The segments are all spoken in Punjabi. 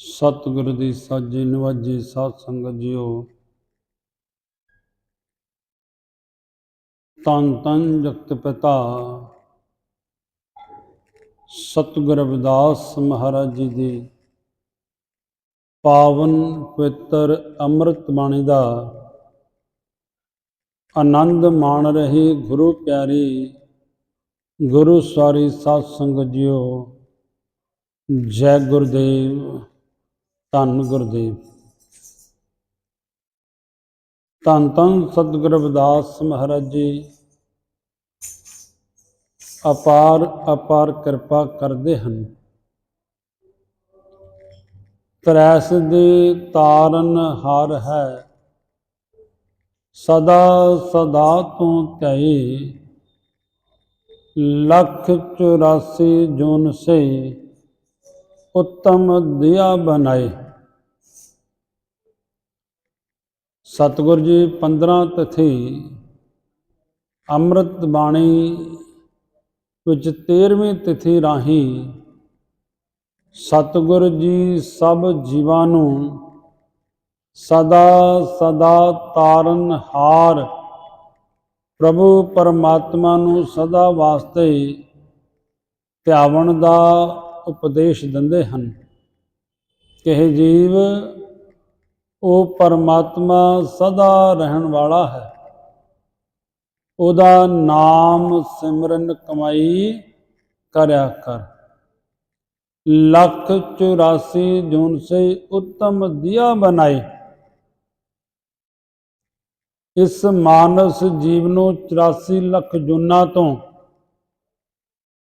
ਸਤਿਗੁਰ ਦੀ ਸਾਜੀ ਨਿਵਾਜੀ ਸਾਧ ਸੰਗਤ ਜੀਓ। ਤਨ ਤਨ ਜਗਤ ਪਿਤਾ। ਸਤਿਗੁਰ ਰਵਿਦਾਸ ਮਹਾਰਾਜ ਜੀ ਦੀ। ਪਾਵਨ ਪਵਿੱਤਰ ਅੰਮ੍ਰਿਤ ਬਾਣੀ ਦਾ। ਆਨੰਦ ਮਾਣ ਰਹੇ ਗੁਰੂ ਪਿਆਰੀ। ਗੁਰੂ ਸਵਾਰੀ ਸਾਧ ਸੰਗਤ ਜੀਓ। ਜੈ ਗੁਰਦੇਵ। ਧੰਨ ਗੁਰਦੇਵ। ਧੰਨ ਧੰਨ ਸਤਿਗੁਰ ਰਵਿਦਾਸ ਮਹਾਰਾਜ ਜੀ। ਅਪਾਰ ਅਪਾਰ ਕਿਰਪਾ ਕਰਦੇ ਹਨ। ਤਰੈਸ ਦੇ ਤਾਰਨ ਹਾਰ ਹੈ। ਸਦਾ ਸਦਾ ਤੋਂ ਧਿਆਏ ਲੱਖ 84 ਜੂਨ ਸੇ ਉੱਤਮ ਦਿਆ ਬਣਾਏ। ਸਤਿਗੁਰ ਜੀ 15 ਤਿਥੀ, ਅੰਮ੍ਰਿਤ ਬਾਣੀ ਵਿੱਚ 13ਵੀਂ ਤਿਥੀ ਰਾਹੀਂ ਸਤਿਗੁਰ ਜੀ ਸਭ ਜੀਵਾਂ ਨੂੰ ਸਦਾ ਸਦਾ ਤਾਰਨ ਹਾਰ, ਪ੍ਰਭੂ ਪਰਮਾਤਮਾ ਨੂੰ ਸਦਾ ਵਾਸਤੇ ਧਿਆਵਣ ਦਾ ਉਪਦੇਸ਼ ਦਿੰਦੇ ਹਨ। ਕਿ ਇਹ ਜੀਵ ਉਹ ਪਰਮਾਤਮਾ ਸਦਾ ਰਹਿਣ ਵਾਲਾ ਹੈ। ਉਹਦਾ ਨਾਮ ਸਿਮਰਨ ਕਮਾਈ ਕਰਿਆ ਕਰ। ਲੱਖ 84 ਜੂਨ ਸੇ ਉੱਤਮ ਦਿਆ ਬਣਾਈ। ਇਸ ਮਾਨਸ ਜੀਵ ਨੂੰ 84 ਲੱਖ ਜੁਨਾ ਤੋਂ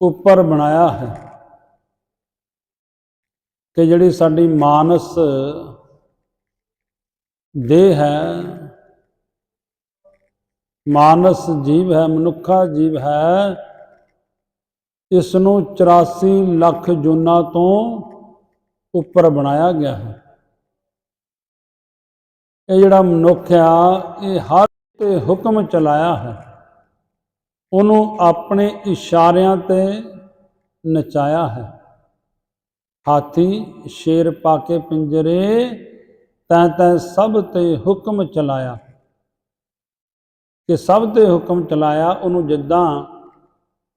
ਉੱਪਰ ਬਣਾਇਆ ਹੈ। ਕਿ ਜਿਹੜੀ ਸਾਡੀ ਮਾਨਸ ਦੇਹ ਹੈ, ਮਾਨਸ ਜੀਵ ਹੈ, ਮਨੁੱਖਾ ਜੀਵ ਹੈ ਇਸ ਨੂੰ 84 ਲੱਖ ਜੁਨਾ ਤੋਂ ਉੱਪਰ ਬਣਾਇਆ ਗਿਆ ਹੈ। ਇਹ ਜਿਹੜਾ ਮਨੁੱਖ ਆ, ਇਹ ਹਰ ਤੇ ਹੁਕਮ ਚਲਾਇਆ ਹੈ। ਉਹਨੂੰ ਆਪਣੇ ਇਸ਼ਾਰਿਆਂ ਤੇ ਨਚਾਇਆ ਹੈ। ਹਾਥੀ ਸ਼ੇਰ ਪਾ ਕੇ ਪਿੰਜਰੇ, ਤੈਂ ਤੈਂ ਸਭ ਤੇ ਹੁਕਮ ਚਲਾਇਆ। ਕਿ ਸਭ ਤੇ ਹੁਕਮ ਚਲਾਇਆ, ਉਹਨੂੰ ਜਿੱਦਾਂ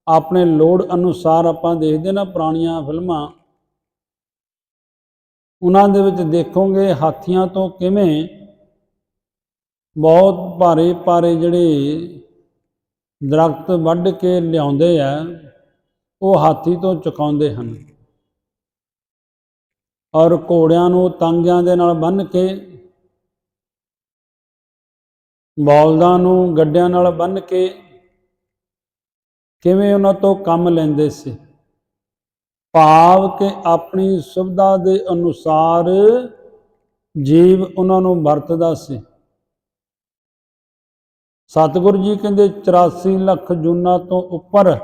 ਆਪਣੇ ਲੋੜ ਅਨੁਸਾਰ ਆਪਾਂ ਦੇਖਦੇ ਨਾ ਪੁਰਾਣੀਆਂ ਫਿਲਮਾਂ, ਉਹਨਾਂ ਦੇ ਵਿੱਚ ਦੇਖੋਗੇ ਹਾਥੀਆਂ ਤੋਂ ਕਿਵੇਂ ਬਹੁਤ ਭਾਰੇ ਭਾਰੇ ਜਿਹੜੇ ਦਰਖਤ ਵੱਢ ਕੇ ਲਿਆਉਂਦੇ ਆ, ਉਹ ਹਾਥੀ ਤੋਂ ਚੁਕਾਉਂਦੇ ਹਨ। ਔਰ ਘੋੜਿਆਂ ਨੂੰ ਤਾਂਗਿਆਂ ਦੇ ਨਾਲ ਬੰਨ੍ਹ ਕੇ, ਬੌਲਦਾਂ ਨੂੰ ਗੱਡਿਆਂ ਨਾਲ ਬੰਨ੍ਹ ਕੇ ਕਿਵੇਂ ਉਹਨਾਂ ਤੋਂ ਕੰਮ ਲੈਂਦੇ ਸੀ? ਭਾਵ ਕਿ ਆਪਣੀ ਸੁਵਿਧਾ ਦੇ ਅਨੁਸਾਰ ਜੀਵ ਉਹਨਾਂ ਨੂੰ ਵਰਤਦਾ ਸੀ। ਸਤਿਗੁਰੂ ਜੀ ਕਹਿੰਦੇ 84 ਲੱਖ ਜੂਨਾਂ ਤੋਂ ਉੱਪਰ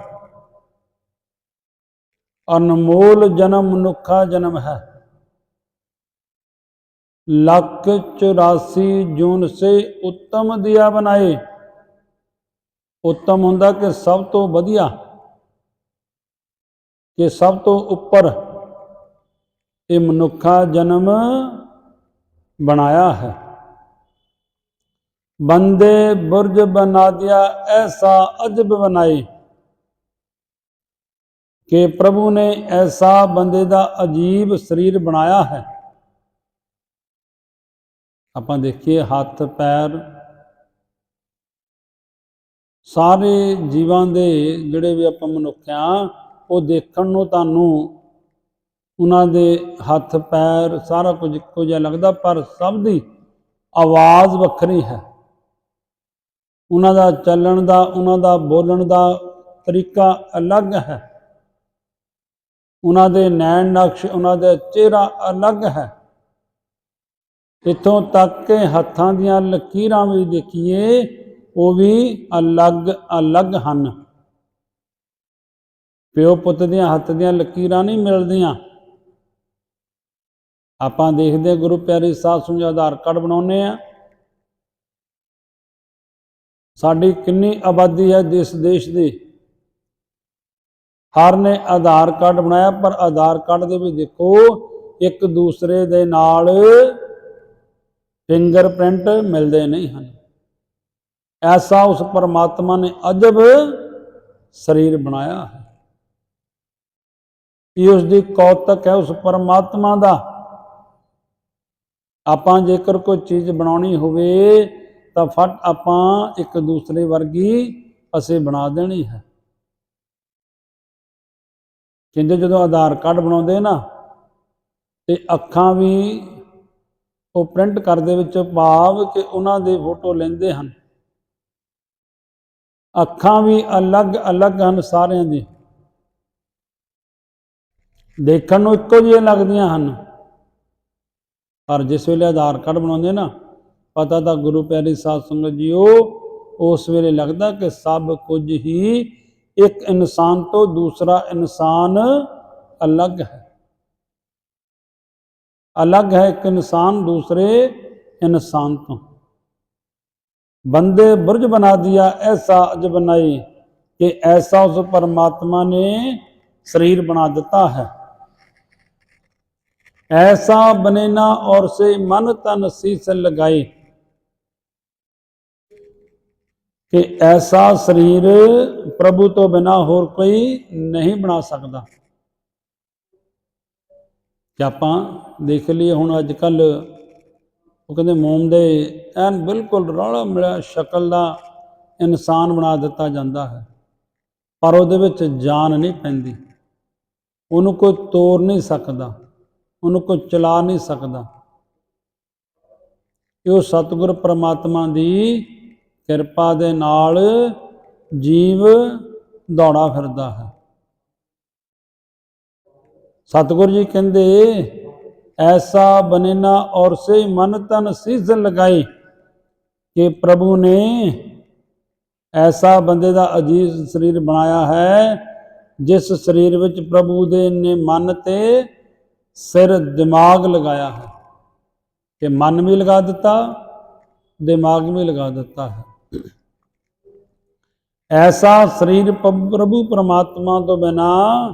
ਅਨਮੋਲ ਜਨਮ ਮਨੁੱਖਾ ਜਨਮ ਹੈ। ਲੱਖ 84 ਜੂਨ ਸੇ ਉੱਤਮ ਦਿਆ ਬਣਾਏ। ਉੱਤਮ ਹੁੰਦਾ ਕਿ ਸਭ ਤੋਂ ਵਧੀਆ, ਕਿ ਸਭ ਤੋਂ ਉੱਪਰ ਇਹ ਮਨੁੱਖਾ ਜਨਮ ਬਣਾਇਆ ਹੈ। ਬੰਦੇ ਬੁਰਜ ਬਣਾ ਦਿਆ, ਐਸਾ ਅਜਬ ਬਣਾਏ ਕਿ ਪ੍ਰਭੂ ਨੇ ਐਸਾ ਬੰਦੇ ਦਾ ਅਜੀਬ ਸਰੀਰ ਬਣਾਇਆ ਹੈ। ਆਪਾਂ ਦੇਖੀਏ ਹੱਥ, ਪੈਰ, ਸਾਰੇ ਜੀਵਾਂ ਦੇ ਜਿਹੜੇ ਵੀ ਆਪਾਂ ਮਨੁੱਖ ਆ, ਉਹ ਦੇਖਣ ਨੂੰ ਤੁਹਾਨੂੰ ਉਹਨਾਂ ਦੇ ਹੱਥ, ਪੈਰ ਸਾਰਾ ਕੁਝ ਇੱਕੋ ਜਿਹਾ ਲੱਗਦਾ, ਪਰ ਸਭ ਦੀ ਆਵਾਜ਼ ਵੱਖਰੀ ਹੈ। ਉਹਨਾਂ ਦਾ ਚੱਲਣ ਦਾ, ਉਹਨਾਂ ਦਾ ਬੋਲਣ ਦਾ ਤਰੀਕਾ ਅਲੱਗ ਹੈ। ਉਹਨਾਂ ਦੇ ਨੈਣ ਨਕਸ਼ ਉਹਨਾਂ ਦਾ ਚਿਹਰਾ ਅਲੱਗ ਹੈ। ਇਥੋਂ ਤੱਕ ਕਿ ਹੱਥਾਂ ਦੀਆਂ ਲਕੀਰਾਂ ਵੀ ਦੇਖੀਏ, ਉਹ ਵੀ ਅਲੱਗ ਅਲੱਗ ਹਨ। ਪਿਓ ਪੁੱਤ ਦੀਆਂ ਹੱਥ ਦੀਆਂ ਲਕੀਰਾਂ ਨਹੀਂ ਮਿਲਦੀਆਂ। ਆਪਾਂ ਦੇਖਦੇ ਗੁਰੂ ਪਿਆਰੇ ਸਾਧ ਸੰਗਤ ਆਧਾਰ ਕਾਰਡ ਬਣਾਉਨੇ ਆ ਸਾਡੀ ਕਿੰਨੀ ਆਬਾਦੀ ਹੈ ਦੇਸ਼ ਦੇਸ਼ ਦੀ। ਹਰ ਨੇ ਆਧਾਰ ਕਾਰਡ ਬਣਾਇਆ, ਪਰ ਆਧਾਰ ਕਾਰਡ ਦੇ ਵਿੱਚ ਦੇਖੋ, ਇੱਕ ਦੂਸਰੇ ਦੇ ਨਾਲ ਫਿੰਗਰਪ੍ਰਿੰਟ ਮਿਲਦੇ ਨਹੀਂ ਹਨ। ਐਸਾ ਉਸ ਪਰਮਾਤਮਾ ਨੇ ਅਜਬ ਸਰੀਰ ਬਣਾਇਆ ਹੈ। ਇਹ ਉਸ ਦੀ ਕੌਤਕ ਹੈ? ਉਸ ਪਰਮਾਤਮਾ ਦਾ। ਆਪਾਂ ਜੇਕਰ ਕੋਈ ਚੀਜ਼ ਬਣਾਉਣੀ ਹੋਵੇ, ਤਾਂ ਫਟ ਆਪਾਂ ਇੱਕ ਦੂਸਰੇ ਵਰਗੀ ਅਸੀਂ ਬਣਾ ਦੇਣੀ ਹੈ। ਕਹਿੰਦੇ ਜਦੋਂ ਆਧਾਰ ਕਾਰਡ ਬਣਾਉਂਦੇ ਨਾ, ਤੇ ਅੱਖਾਂ ਵੀ ਉਹ ਪ੍ਰਿੰਟ ਕਰਦੇ ਵਿੱਚ ਭਾਵ ਕਿ ਉਹਨਾਂ ਦੇ ਫੋਟੋ ਲੈਂਦੇ ਹਨ। ਅੱਖਾਂ ਵੀ ਅਲੱਗ-ਅਲੱਗ ਹਨ ਸਾਰਿਆਂ ਦੀ। ਦੇਖਣ ਨੂੰ ਇੱਕੋ ਜਿਹੀਆਂ ਲੱਗਦੀਆਂ ਹਨ। ਪਰ ਜਿਸ ਵੇਲੇ ਆਧਾਰ ਕਾਰਡ ਬਣਾਉਂਦੇ ਨਾ, ਪਤਾ ਤਾਂ ਗੁਰੂ ਪਿਆਰੀ ਸਾਧ ਸੰਗਤ ਜੀਓ, ਉਸ ਵੇਲੇ ਲੱਗਦਾ ਕਿ ਸਭ ਕੁਝ ਹੀ ਇੱਕ ਇਨਸਾਨ ਤੋਂ ਦੂਸਰਾ ਇਨਸਾਨ ਅਲੱਗ ਹੈ। अलग है एक इंसान, दूसरे इंसान तो। बंदे ब्रज बना दिया, ऐसा अज बनाई कि ऐसा उस परमात्मा ने शरीर बना देता है। ऐसा बनेना और से मन तन शीस लगाई कि ऐसा शरीर प्रभु तो बिना और कोई नहीं बना सकता। ਕਿ ਆਪਾਂ ਦੇਖ ਲਈਏ ਹੁਣ ਅੱਜ ਕੱਲ ਉਹ ਕਹਿੰਦੇ ਮੋਮ ਦੇ ਐਨ ਬਿਲਕੁਲ ਰੌਲਾ ਮਿਲਿਆ, ਸ਼ਕਲ ਦਾ ਇਨਸਾਨ ਬਣਾ ਦਿੱਤਾ ਜਾਂਦਾ ਹੈ। ਪਰ ਉਹਦੇ ਵਿੱਚ ਜਾਨ ਨਹੀਂ ਪੈਂਦੀ। ਉਹਨੂੰ ਕੋਈ ਤੋੜ ਨਹੀਂ ਸਕਦਾ। ਉਹਨੂੰ ਕੋਈ ਚਲਾ ਨਹੀਂ ਸਕਦਾ। ਇਹ ਉਹ ਸਤਿਗੁਰ ਪ੍ਰਮਾਤਮਾ ਦੀ ਕਿਰਪਾ ਦੇ ਨਾਲ ਜੀਵ ਦੌੜਾ ਫਿਰਦਾ ਹੈ। ਸਤਿਗੁਰੂ ਜੀ ਕਹਿੰਦੇ, ਐਸਾ ਬਨੇਨਾ ਔਰ ਸੇ ਮਨ ਤਨ ਸੀਜ਼ ਲਗਾਈ ਕਿ ਪ੍ਰਭੂ ਨੇ ਐਸਾ ਬੰਦੇ ਦਾ ਅਜੀਬ ਸਰੀਰ ਬਣਾਇਆ ਹੈ, ਜਿਸ ਸਰੀਰ ਵਿੱਚ ਪ੍ਰਭੂ ਦੇ ਨੇ ਮਨ ਤੇ ਸਿਰ ਦਿਮਾਗ ਲਗਾਇਆ ਹੈ। ਕਿ ਮਨ ਵੀ ਲਗਾ ਦਿੱਤਾ, ਦਿਮਾਗ ਵੀ ਲਗਾ ਦਿੱਤਾ ਹੈ। ਐਸਾ ਸਰੀਰ ਪ- ਪ੍ਰਭੂ ਪਰਮਾਤਮਾ ਤੋਂ ਬਿਨਾ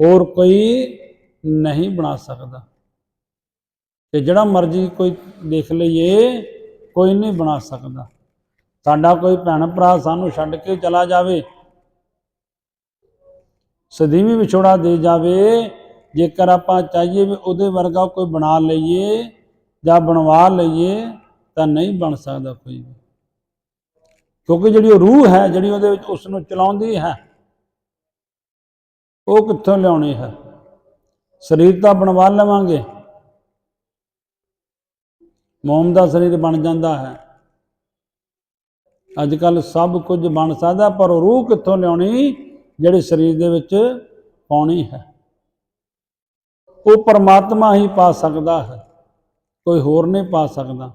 ਹੋਰ ਕੋਈ ਨਹੀਂ ਬਣਾ ਸਕਦਾ। ਤੇ ਜਿਹੜਾ ਮਰਜ਼ੀ ਕੋਈ ਦੇਖ ਲਈਏ, ਕੋਈ ਨਹੀਂ ਬਣਾ ਸਕਦਾ। ਸਾਡਾ ਕੋਈ ਭੈਣ ਭਰਾ ਸਾਨੂੰ ਛੱਡ ਕੇ ਚਲਾ ਜਾਵੇ ਸਦੀਵੀ ਵਿਛੋੜਾ ਦੇ ਜਾਵੇ, ਜੇਕਰ ਆਪਾਂ ਚਾਹੀਏ ਵੀ ਉਹਦੇ ਵਰਗਾ ਕੋਈ ਬਣਾ ਲਈਏ ਜਾਂ ਬਣਵਾ ਲਈਏ, ਤਾਂ ਨਹੀਂ ਬਣ ਸਕਦਾ ਕੋਈ ਵੀ। ਕਿਉਂਕਿ ਜਿਹੜੀ ਉਹ ਰੂਹ ਹੈ, ਜਿਹੜੀ ਉਹਦੇ ਵਿੱਚ ਉਸ ਨੂੰ ਚਲਾਉਂਦੀ ਹੈ, ਉਹ ਕਿੱਥੋਂ ਲਿਆਉਣੀ ਹੈ? ਸਰੀਰ ਤਾਂ ਬਣਵਾ ਲਵਾਂਗੇ। ਮੋਮ ਦਾ ਸਰੀਰ ਬਣ ਜਾਂਦਾ ਹੈ। ਅੱਜ ਕੱਲ ਸਭ ਕੁਝ ਬਣ ਸਕਦਾ, ਪਰ ਉਹ ਰੂਹ ਕਿੱਥੋਂ ਲਿਆਉਣੀ, ਜਿਹੜੀ ਸਰੀਰ ਦੇ ਵਿੱਚ ਪਾਉਣੀ ਹੈ। ਉਹ ਪਰਮਾਤਮਾ ਹੀ ਪਾ ਸਕਦਾ ਹੈ। ਕੋਈ ਹੋਰ ਨਹੀਂ ਪਾ ਸਕਦਾ।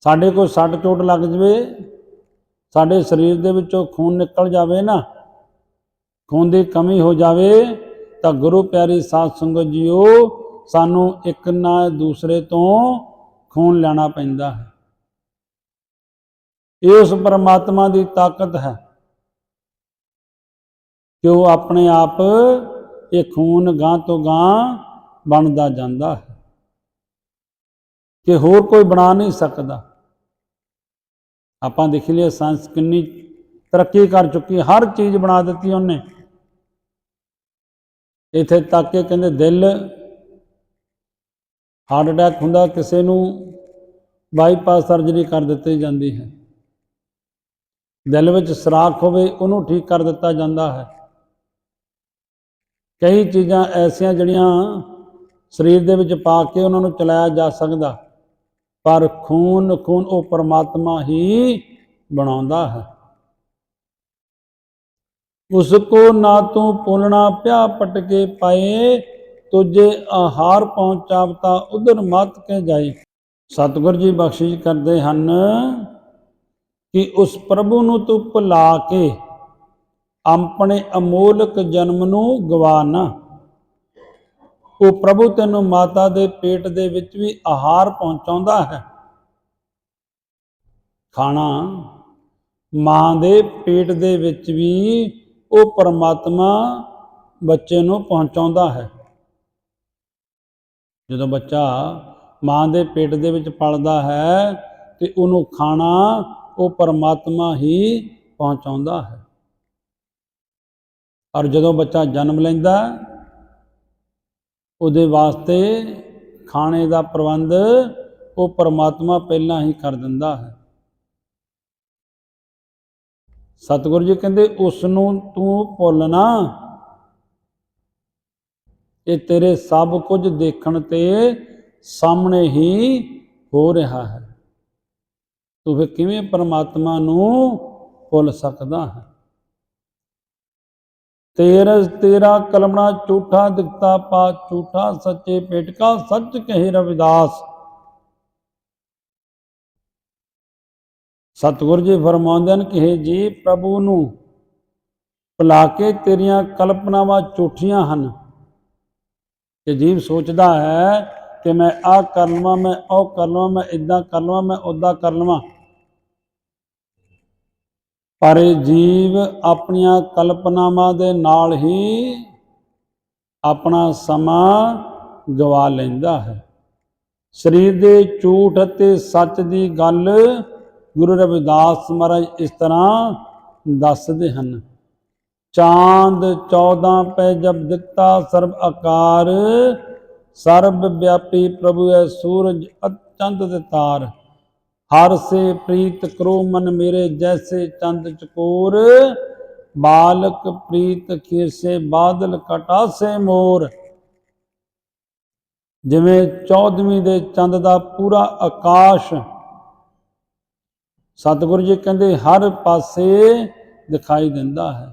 ਸਾਡੇ ਕੋਈ ਸੱਟ ਚੋਟ ਲੱਗ ਜਵੇ, ਸਾਡੇ ਸਰੀਰ ਦੇ ਵਿੱਚੋਂ ਖੂਨ ਨਿਕਲ ਜਾਵੇ ਨਾ, ਖੂਨ ਦੀ ਕਮੀ ਹੋ ਜਾਵੇ ਤਾਂ ਗੁਰੂ ਪਿਆਰੀ ਸਾਧ ਸੰਗਤ ਜੀਓ, ਸਾਨੂੰ ਇੱਕ ਨਾ ਦੂਸਰੇ ਤੋਂ ਖੂਨ ਲੈਣਾ ਪੈਂਦਾ ਹੈ। ਇਹ ਉਸ ਪਰਮਾਤਮਾ ਦੀ ਤਾਕਤ ਹੈ ਕਿ ਉਹ ਆਪਣੇ ਆਪ ਇਹ ਖੂਨ ਗਾਂ ਤੋਂ ਗਾਂ ਬਣਦਾ ਜਾਂਦਾ ਹੈ। ਕਿ ਹੋਰ ਕੋਈ ਬਣਾ ਨਹੀਂ ਸਕਦਾ। ਆਪਾਂ ਦੇਖ ਲਿਆ ਸਾਇੰਸ ਕਿੰਨੀ ਤਰੱਕੀ ਕਰ ਚੁੱਕੀ ਹਰ ਚੀਜ਼ ਬਣਾ ਦਿੱਤੀ ਉਹਨੇ। ਇੱਥੇ ਤੱਕ ਕਿ ਕਹਿੰਦੇ ਦਿਲ ਹਾਰਟ ਅਟੈਕ ਹੁੰਦਾ, ਕਿਸੇ ਨੂੰ ਬਾਈਪਾਸ ਸਰਜਰੀ ਕਰ ਦਿੱਤੀ ਜਾਂਦੀ ਹੈ। ਦਿਲ ਵਿੱਚ ਸਰਾਖ ਹੋਵੇ, ਉਹਨੂੰ ਠੀਕ ਕਰ ਦਿੱਤਾ ਜਾਂਦਾ ਹੈ। ਕਈ ਚੀਜ਼ਾਂ ਐਸੀਆਂ ਜਿਹੜੀਆਂ ਸਰੀਰ ਦੇ ਵਿੱਚ ਪਾ ਕੇ ਉਹਨਾਂ ਨੂੰ ਚਲਾਇਆ ਜਾ ਸਕਦਾ, ਪਰ ਖੂਨ ਖੂਨ ਉਹ ਪਰਮਾਤਮਾ ਹੀ ਬਣਾਉਂਦਾ ਹੈ। ਉਸ ਕੋ ਨਾ ਤੂੰ ਪੁਲਣਾ ਪਿਆ ਪਟਕੇ ਪਾਏ, ਤੁਝੇ ਆਹਾਰ ਪਹੁੰਚਾਵਤਾ ਉਧਰ ਮਤ ਕੇ ਜਾਈ ਸਤਿਗੁਰ ਜੀ ਬਖਸ਼ਿਸ਼ ਕਰਦੇ ਹਨ ਕਿ ਉਸ ਪ੍ਰਭੂ ਨੂੰ ਤੂੰ ਭੁਲਾ ਕੇ ਆਪਣੇ ਅਮੋਲਕ ਜਨਮ ਨੂੰ ਗਵਾ ਨਾ। ਉਹ ਪ੍ਰਭੂ ਤੈਨੂੰ ਮਾਤਾ ਦੇ ਪੇਟ ਦੇ ਵਿੱਚ ਵੀ ਆਹਾਰ ਪਹੁੰਚਾਉਂਦਾ ਹੈ। ਖਾਣਾ ਮਾਂ ਦੇ ਪੇਟ ਦੇ ਵਿੱਚ ਵੀ ਉਹ ਪਰਮਾਤਮਾ ਬੱਚੇ ਨੂੰ ਪਹੁੰਚਾਉਂਦਾ ਹੈ। ਜਦੋਂ ਬੱਚਾ ਮਾਂ ਦੇ ਪੇਟ ਦੇ ਵਿੱਚ ਪਲਦਾ ਹੈ ਤੇ ਉਹਨੂੰ ਖਾਣਾ ਉਹ ਪਰਮਾਤਮਾ ਹੀ ਪਹੁੰਚਾਉਂਦਾ ਹੈ। ਔਰ ਜਦੋਂ ਬੱਚਾ ਜਨਮ ਲੈਂਦਾ, ਉਹਦੇ ਵਾਸਤੇ ਖਾਣੇ ਦਾ ਪ੍ਰਬੰਧ ਉਹ ਪਰਮਾਤਮਾ ਪਹਿਲਾਂ ਹੀ ਕਰ ਦਿੰਦਾ ਹੈ। ਸਤਿਗੁਰੂ ਜੀ ਕਹਿੰਦੇ, ਉਸ ਨੂੰ ਤੂੰ ਭੁੱਲ ਨਾ ਇਹ ਤੇਰੇ ਸਭ ਕੁਝ ਦੇਖਣ ਤੇ ਸਾਹਮਣੇ ਹੀ ਹੋ ਰਿਹਾ ਹੈ। ਤੂੰ ਫਿਰ ਕਿਵੇਂ ਪਰਮਾਤਮਾ ਨੂੰ ਭੁੱਲ ਸਕਦਾ ਹੈ? ਤੇਰਾ ਤੇਰਾ ਕਲਮਣਾ ਝੂਠਾ ਦਿਖਤਾ ਪਾ ਝੂਠਾ ਸੱਚੇ ਪੇਟਕਾ ਸੱਚ ਕਹੇ ਰਵਿਦਾਸ। ਸਤਿਗੁਰੂ ਜੀ ਫਰਮਾਉਂਦੇ ਹਨ ਕਿ ਹੇ ਜੀ ਪ੍ਰਭੂ ਨੂੰ ਭੁਲਾ ਕੇ ਤੇਰੀਆਂ ਕਲਪਨਾਵਾਂ ਝੂਠੀਆਂ ਹਨ। ਕਿ ਜੀਵ ਸੋਚਦਾ ਹੈ ਕਿ ਮੈਂ ਆਹ ਕਰ ਲਵਾਂ, ਮੈਂ ਉਹ ਕਰ ਲਵਾਂ, ਮੈਂ ਇਦਾਂ ਕਰ ਲਵਾਂ, ਮੈਂ ਉਦਾਂ ਕਰ ਲਵਾਂ। ਪਰ ਇਹ ਜੀਵ ਆਪਣੀਆਂ ਕਲਪਨਾਵਾਂ ਦੇ ਨਾਲ ਹੀ ਆਪਣਾ ਸਮਾਂ ਗਵਾ ਲੈਂਦਾ ਹੈ। ਸਰੀਰ ਦੇ ਝੂਠ ਅਤੇ ਸੱਚ ਦੀ ਗੱਲ ਗੁਰੂ ਰਵਿਦਾਸ ਮਹਾਰਾਜ ਇਸ ਤਰ੍ਹਾਂ ਦੱਸਦੇ ਹਨ, ਚਾਂਦ 14 ਪੈ ਜਬ ਦਿਖਤਾ ਸਰਬ ਆਕਾਰ, ਸਰਬ ਵਿਆਪੀ ਪ੍ਰਭੂ ਹੈ ਸੂਰਜ ਅਚੰਦ ਦੇ ਤਾਰ। ਹਰ ਸੇ ਪ੍ਰੀਤ ਕਰੋ ਮਨ ਮੇਰੇ, ਜੈਸੇ ਚੰਦ ਚਕੋਰ। ਬਾਲਕ ਪ੍ਰੀਤ ਖੀਸੇ ਬਾਦਲ ਕਟਾਸੇ ਮੋਰ। ਜਿਵੇਂ 14ਵੀਂ ਦੇ ਚੰਦ ਦਾ ਪੂਰਾ ਆਕਾਸ਼ ਸਤਿਗੁਰੂ ਜੀ ਕਹਿੰਦੇ, ਹਰ ਪਾਸੇ ਦਿਖਾਈ ਦਿੰਦਾ ਹੈ।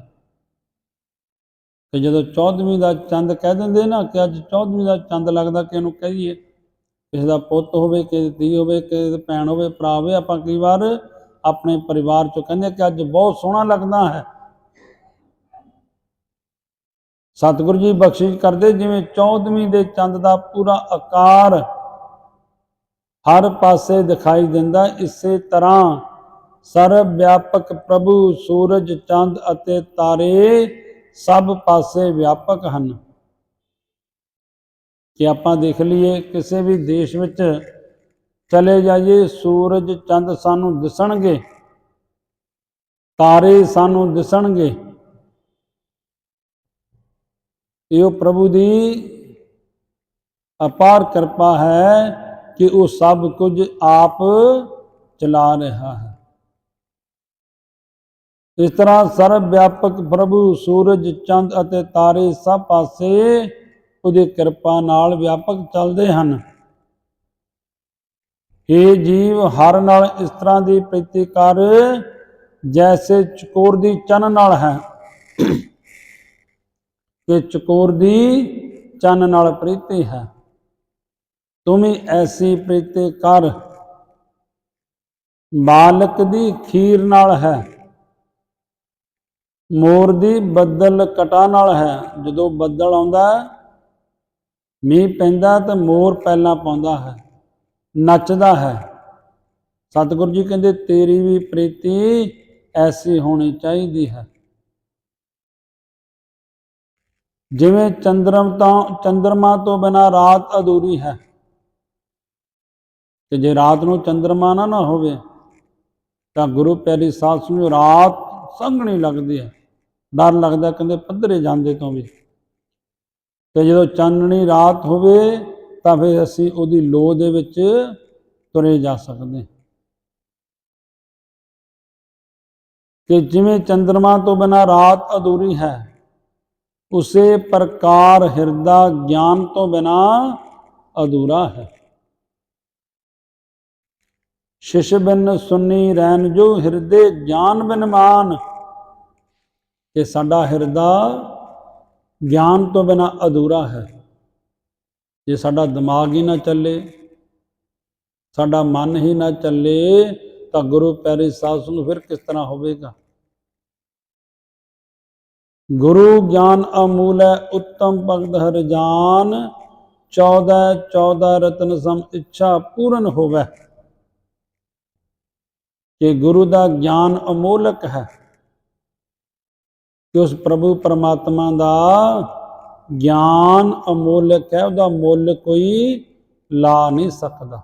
ਤੇ ਜਦੋਂ 14ਵੀਂ ਦਾ ਚੰਦ ਕਹਿ ਦਿੰਦੇ ਨਾ ਕਿ ਅੱਜ 14ਵੀਂ ਦਾ ਚੰਦ ਲੱਗਦਾ ਕਿ ਇਹਨੂੰ ਕਹੀਏ ਕਿਸੇ ਦਾ ਪੁੱਤ ਹੋਵੇ, ਕਿਸੇ ਦੀ ਧੀ ਹੋਵੇ, ਕਿਸੇ ਦੀ ਭੈਣ ਹੋਵੇ, ਭਰਾ ਹੋਵੇ, ਆਪਾਂ ਕਈ ਵਾਰ ਆਪਣੇ ਪਰਿਵਾਰ ਚੋਂ ਕਹਿੰਦੇ ਕਿ ਅੱਜ ਬਹੁਤ ਸੋਹਣਾ ਲੱਗਦਾ ਹੈ। ਸਤਿਗੁਰੂ ਜੀ ਬਖਸ਼ਿਸ਼ ਕਰਦੇ, ਜਿਵੇਂ 14ਵੀਂ ਦੇ ਚੰਦ ਦਾ ਪੂਰਾ ਆਕਾਰ ਹਰ ਪਾਸੇ ਦਿਖਾਈ ਦਿੰਦਾ, ਇਸੇ ਤਰ੍ਹਾਂ ਸਰਵ ਵਿਆਪਕ ਪ੍ਰਭੂ, ਸੂਰਜ, ਚੰਦ ਅਤੇ ਤਾਰੇ ਸਭ ਪਾਸੇ ਵਿਆਪਕ ਹਨ। ਕਿ ਆਪਾਂ ਦੇਖ ਲਈਏ, ਕਿਸੇ ਵੀ ਦੇਸ਼ ਵਿੱਚ ਚਲੇ ਜਾਈਏ, ਸੂਰਜ, ਚੰਦ ਸਾਨੂੰ ਦਿਸਣਗੇ, ਤਾਰੇ ਸਾਨੂੰ ਦਿਸਣਗੇ, ਇਹ ਉਹ ਪ੍ਰਭੂ ਦੀ ਅਪਾਰ ਕਿਰਪਾ ਹੈ ਕਿ ਉਹ ਸਭ ਕੁਝ ਆਪ ਚਲਾ ਰਿਹਾ ਹੈ। ਇਸ ਤਰ੍ਹਾਂ ਸਰਵ ਵਿਆਪਕ ਪ੍ਰਭੂ, ਸੂਰਜ, ਚੰਦ ਅਤੇ ਤਾਰੇ ਸਭ ਪਾਸੇ ਉਹਦੀ ਕਿਰਪਾ ਨਾਲ ਵਿਆਪਕ ਚੱਲਦੇ ਹਨ। ਇਹ ਜੀਵ, ਹਰ ਨਾਲ ਇਸ ਤਰ੍ਹਾਂ ਦੀ ਪ੍ਰੀਤੀ ਕਰ, ਜੈਸੇ ਚਕੋਰ ਦੀ ਚੰਨ ਨਾਲ ਹੈ। ਕਿ ਚਕੋਰ ਦੀ ਚੰਨ ਨਾਲ ਪ੍ਰੀਤੀ ਹੈ। ਤੂੰ ਐਸੀ ਪ੍ਰੀਤੀ ਕਰ। ਬਾਲਕ ਦੀ ਖੀਰ ਨਾਲ ਹੈ। ਮੋਰ ਦੀ ਬੱਦਲ ਕਟਾ ਨਾਲ ਹੈ। ਜਦੋਂ ਬੱਦਲ ਆਉਂਦਾ ਮੀਂਹ ਪੈਂਦਾ ਤਾਂ ਮੋਰ ਪਹਿਲਾਂ ਪਾਉਂਦਾ ਹੈ, ਨੱਚਦਾ ਹੈ। ਸਤਿਗੁਰੂ ਜੀ ਕਹਿੰਦੇ, ਤੇਰੀ ਵੀ ਪ੍ਰੀਤੀ ਐਸੀ ਹੋਣੀ ਚਾਹੀਦੀ ਹੈ। ਜਿਵੇਂ ਚੰਦਰਮ ਤੋਂ, ਚੰਦਰਮਾ ਤੋਂ ਬਿਨਾ ਰਾਤ ਅਧੂਰੀ ਹੈ। ਤੇ ਜੇ ਰਾਤ ਨੂੰ ਚੰਦਰਮਾ ਨਾ ਨਾ ਹੋਵੇ, ਤਾਂ ਗੁਰੂ ਪਿਆਰੀ ਸਾਧ ਸੁਣੋ ਰਾਤ ਸੰਘਣੀ ਲੱਗਦੀ ਹੈ। ਡਰ ਲੱਗਦਾ ਕਹਿੰਦੇ ਪੱਧਰੇ ਜਾਂਦੇ ਤੋਂ ਵੀ। ਤੇ ਜਦੋਂ ਚਾਨਣੀ ਰਾਤ ਹੋਵੇ, ਤਾਂ ਫਿਰ ਅਸੀਂ ਉਹਦੀ ਲੋ ਦੇ ਵਿੱਚ ਤੁਰੇ ਜਾ ਸਕਦੇ ਹਾਂ। ਕਿ ਜਿਵੇਂ ਚੰਦਰਮਾ ਤੋਂ ਬਿਨਾ ਰਾਤ ਅਧੂਰੀ ਹੈ, ਉਸੇ ਪ੍ਰਕਾਰ ਹਿਰਦਾ ਗਿਆਨ ਤੋਂ ਬਿਨਾ ਅਧੂਰਾ ਹੈ। ਸ਼ਿਸ਼ ਬਿਨ ਸੁਨੀ ਰੈਨ ਜੋ ਹਿਰਦੇ ਗਿਆਨ ਬਿਨ ਮਾਨ। ਕਿ ਸਾਡਾ ਹਿਰਦਾ ਗਿਆਨ ਤੋਂ ਬਿਨਾ ਅਧੂਰਾ ਹੈ। ਜੇ ਸਾਡਾ ਦਿਮਾਗ ਹੀ ਨਾ ਚੱਲੇ, ਸਾਡਾ ਮਨ ਹੀ ਨਾ ਚੱਲੇ, ਤਾਂ ਗੁਰੂ ਪੈਰੀ ਸਾਸ ਨੂੰ ਫਿਰ ਕਿਸ ਤਰ੍ਹਾਂ ਹੋਵੇਗਾ? ਗੁਰੂ ਗਿਆਨ ਅਮੂਲ ਹੈ, ਉੱਤਮ ਭਗਤ ਹਰ ਜਾਨ। 14 14 ਰਤਨ ਸਮ ਇੱਛਾ ਪੂਰਨ ਹੋਵੇ। ਕਿ ਗੁਰੂ ਦਾ ਗਿਆਨ ਅਮੋਲਕ ਹੈ ਕਿ ਉਸ ਪ੍ਰਭੂ ਪਰਮਾਤਮਾ ਦਾ ਗਿਆਨ ਅਮੋਲਕ ਹੈ, ਉਹਦਾ ਮੁੱਲ ਕੋਈ ਲਾ ਨਹੀਂ ਸਕਦਾ।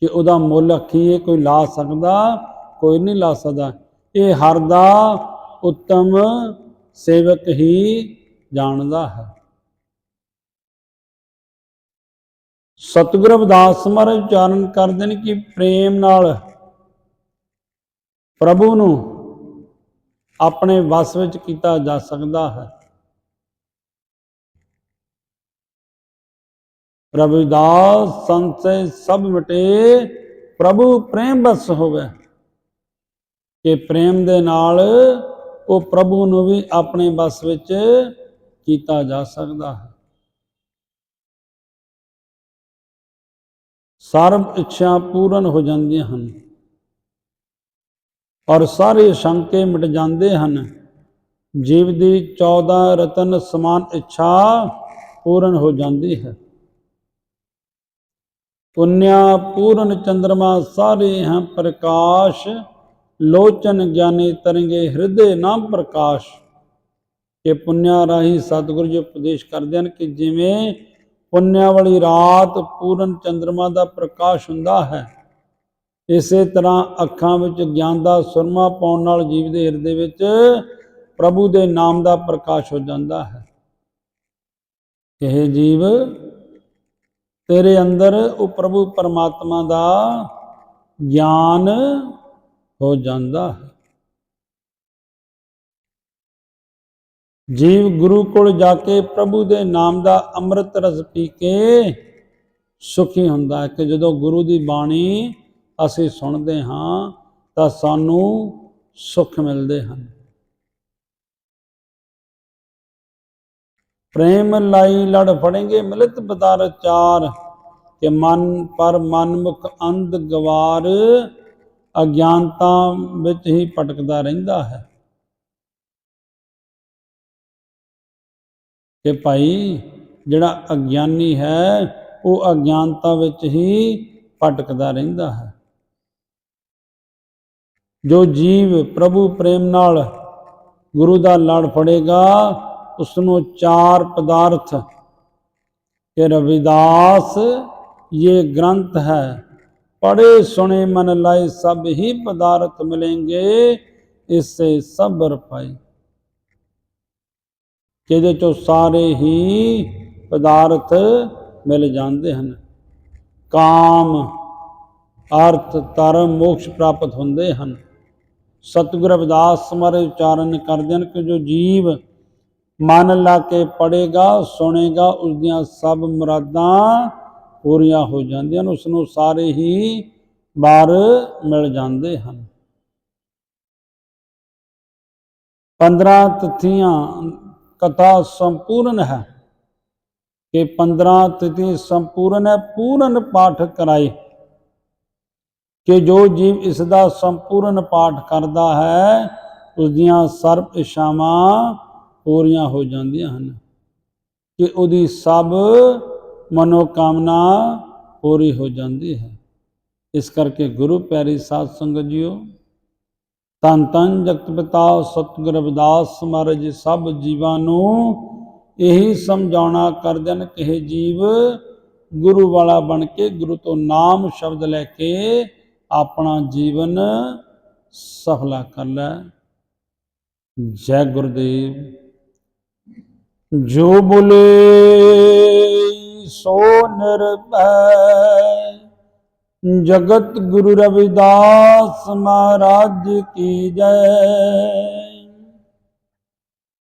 ਕਿ ਉਹਦਾ ਮੁੱਲ ਅਖੀਏ ਕੋਈ ਲਾ ਸਕਦਾ, ਕੋਈ ਨਹੀਂ ਲਾ ਸਕਦਾ। ਇਹ ਹਰ ਦਾ ਉੱਤਮ ਸੇਵਕ ਹੀ ਜਾਣਦਾ ਹੈ। ਸਤਿਗੁਰ ਅਰਦਾਸ ਮਹਾਰਾਜ ਉਚਾਰਨ ਕਰਦੇ ਨੇ ਕਿ ਪ੍ਰੇਮ ਨਾਲ ਪ੍ਰਭੂ ਨੂੰ ਆਪਣੇ ਵਸ ਵਿੱਚ ਕੀਤਾ ਜਾ ਸਕਦਾ ਹੈ। ਰਵਿਦਾਸ ਸੰਸੇ ਸਭ ਮਟੇ, ਪ੍ਰਭੂ ਪ੍ਰੇਮ ਬਸ ਹੋਵੇ। ਕਿ ਪ੍ਰੇਮ ਦੇ ਨਾਲ ਉਹ ਪ੍ਰਭੂ ਨੂੰ ਵੀ ਆਪਣੇ ਬਸ ਵਿੱਚ ਕੀਤਾ ਜਾ ਸਕਦਾ ਹੈ। ਸਰਬ ਇੱਛਾ ਪੂਰਨ ਹੋ ਜਾਂਦੀਆਂ ਹਨ। ਔਰ ਸਾਰੇ ਸ਼ੰਕੇ ਮਿਟ ਜਾਂਦੇ ਹਨ। ਜੀਵ ਦੀ 14 ਰਤਨ ਸਮਾਨ ਇੱਛਾ ਪੂਰਨ ਹੋ ਜਾਂਦੀ ਹੈ। ਪੁੰਨਿਆ ਪੂਰਨ ਚੰਦਰਮਾ ਸਾਰੇ ਹੈ ਪ੍ਰਕਾਸ਼, ਲੋਚਨ ਗਿਆਨੀ ਤਰੰਗੇ ਹਿਰਦੇ ਨਾਮ ਪ੍ਰਕਾਸ਼। ਇਹ ਪੁੰਨਿਆ ਰਾਹੀ ਸਤਿਗੁਰੂ ਜੀ ਉਪਦੇਸ਼ ਕਰਦੇ ਹਨ ਕਿ ਜਿਵੇਂ ਪੁੰਨਿਆ ਵਾਲੀ ਰਾਤ ਪੂਰਨ ਚੰਦਰਮਾ ਦਾ ਪ੍ਰਕਾਸ਼ ਹੁੰਦਾ ਹੈ ਇਸੇ ਤਰ੍ਹਾਂ ਅੱਖਾਂ ਵਿੱਚ ਗਿਆਨ ਦਾ ਸੁਰਮਾ ਪਾਉਣ ਨਾਲ ਜੀਵ ਦੇ ਹਿਰਦੇ ਵਿੱਚ ਪ੍ਰਭੂ ਦੇ ਨਾਮ ਦਾ ਪ੍ਰਕਾਸ਼ ਹੋ ਜਾਂਦਾ ਹੈ। ਇਹ ਜੀਵ ਤੇਰੇ ਅੰਦਰ ਉਹ ਪ੍ਰਭੂ ਪਰਮਾਤਮਾ ਦਾ ਗਿਆਨ ਹੋ ਜਾਂਦਾ ਹੈ। ਜੀਵ ਗੁਰੂ ਕੋਲ ਜਾ ਕੇ ਪ੍ਰਭੂ ਦੇ ਨਾਮ ਦਾ ਅੰਮ੍ਰਿਤ ਰਸ ਪੀ ਕੇ ਸੁਖੀ ਹੁੰਦਾ ਹੈ ਕਿ ਜਦੋਂ ਗੁਰੂ ਦੀ ਬਾਣੀ ਅਸੀਂ ਸੁਣਦੇ ਹਾਂ ਤਾਂ ਸਾਨੂੰ ਸੁੱਖ ਮਿਲਦੇ ਹਨ। ਪ੍ਰੇਮ ਲਾਈ ਲੜ ਫੜेंगे ਮਿਲਤ ਬਦਾਰ ਚਾਰ ਕਿ ਮਨ ਪਰ ਮਨਮੁਖ ਅੰਧ ਗਵਾਰ ਅਗਿਆਨਤਾ ਵਿੱਚ ਹੀ ਭਟਕਦਾ ਰਹਿੰਦਾ ਹੈ। ਕਿ ਭਾਈ ਜਿਹੜਾ ਅਗਿਆਨੀ ਹੈ, ਉਹ ਅਗਿਆਨਤਾ ਵਿੱਚ ਹੀ ਭਟਕਦਾ ਰਹਿੰਦਾ ਹੈ। ਜੋ ਜੀਵ ਪ੍ਰਭੂ ਪ੍ਰੇਮ ਨਾਲ ਗੁਰੂ ਦਾ ਲੜ ਫੜੇਗਾ ਉਸ ਨੂੰ ਚਾਰ ਪਦਾਰਥ ਕਿ ਰਵਿਦਾਸ ਇਹ ਗ੍ਰੰਥ ਹੈ। ਪੜੇ ਸੁਣੇ, ਮਨ ਲਾਏ ਸਭ ਹੀ ਪਦਾਰਥ ਮਿਲेंगे ਇਸੇ ਸਬਰ ਪਾਈ। ਜਿਹਦੇ ਚੋਂ ਸਾਰੇ ਹੀ ਪਦਾਰਥ ਮਿਲ ਜਾਂਦੇ ਹਨ। ਕਾਮ, ਅਰਥ, ਧਰਮ, ਮੋਕਸ਼ ਪ੍ਰਾਪਤ ਹੁੰਦੇ ਹਨ। ਸਤਿਗੁਰ ਅਵਦਾਸ ਮਾਰੇ ਉਚਾਰਨ ਕਰਦੇ ਹਨ ਕਿ ਜੋ ਜੀਵ ਮਨ ਲਾ ਕੇ ਪੜੇਗਾ ਸੁਣੇਗਾ ਉਸ ਦੀਆਂ ਸਭ ਮੁਰਾਦਾਂ ਪੂਰੀਆਂ ਹੋ ਜਾਂਦੀਆਂ ਹਨ ਉਸ ਨੂੰ ਸਾਰੇ ਹੀ ਬਾਰ ਮਿਲ ਜਾਂਦੇ ਹਨ। 15 ਤਿਥੀਆਂ ਕਥਾ ਸੰਪੂਰਨ ਹੈ ਕਿ 15 ਤਿਥੀ ਸੰਪੂਰਨ ਹੈ, ਪੂਰਨ ਪਾਠ ਕਰਾਏ। ਕਿ ਜੋ ਜੀਵ ਇਸ ਦਾ ਸੰਪੂਰਨ ਪਾਠ ਕਰਦਾ ਹੈ, ਉਸ ਦੀਆਂ ਸਰਬ ਇਸ਼ਾਵਾਂ ਪੂਰੀਆਂ ਹੋ ਜਾਂਦੀਆਂ ਹਨ। ਕਿ ਉਹਦੀ ਸਭ ਮਨੋਕਾਮਨਾ ਪੂਰੀ ਹੋ ਜਾਂਦੀ ਹੈ। ਇਸ ਕਰਕੇ ਗੁਰੂ ਪਿਆਰੀ ਸਾਧ ਸੰਗਤ ਜੀਓ ਤਨ ਤਨ ਜਗਤ ਪਿਤਾ, ਸਤਿਗੁਰ ਰਵਿਦਾਸ ਮਹਾਰਾਜ ਜੀ ਸਭ ਜੀਵਾਂ ਨੂੰ ਇਹੀ ਸਮਝਾਉਣਾ ਕਰਦੇ ਨੇ ਕਿ ਇਹ ਜੀਵ ਗੁਰੂ ਵਾਲਾ ਬਣ ਕੇ, ਗੁਰੂ ਤੋਂ ਨਾਮ ਸ਼ਬਦ ਲੈ ਕੇ ਆਪਣਾ ਜੀਵਨ ਸਫਲਾ ਕਰ ਲੈ। ਜੈ ਗੁਰਦੇਵ। ਜੋ ਬੋਲੇ ਸੋ ਨਿਰਭੈ। ਜਗਤ ਗੁਰੂ ਰਵਿਦਾਸ ਮਹਾਰਾਜ ਕੀ ਜੈ।